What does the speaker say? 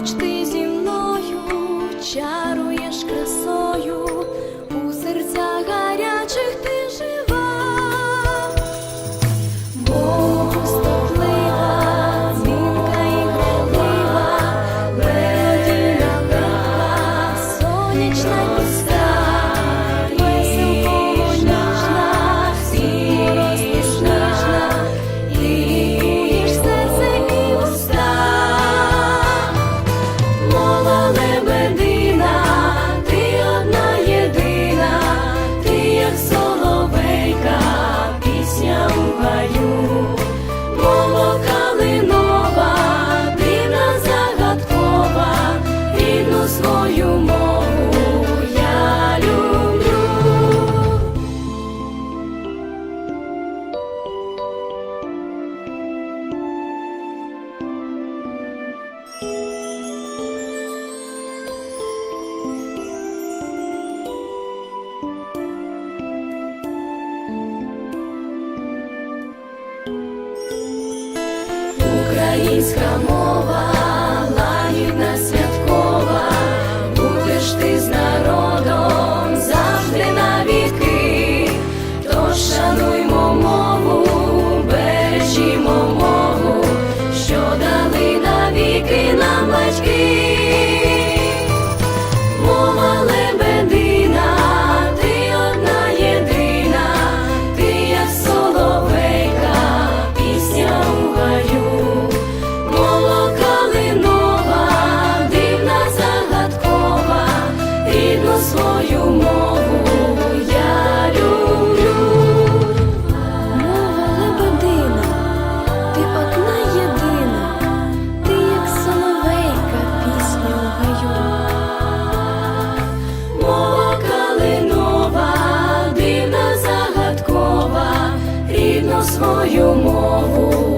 Хоч ти зі мною чаруєш красу. свою Тільки нам. свою мову.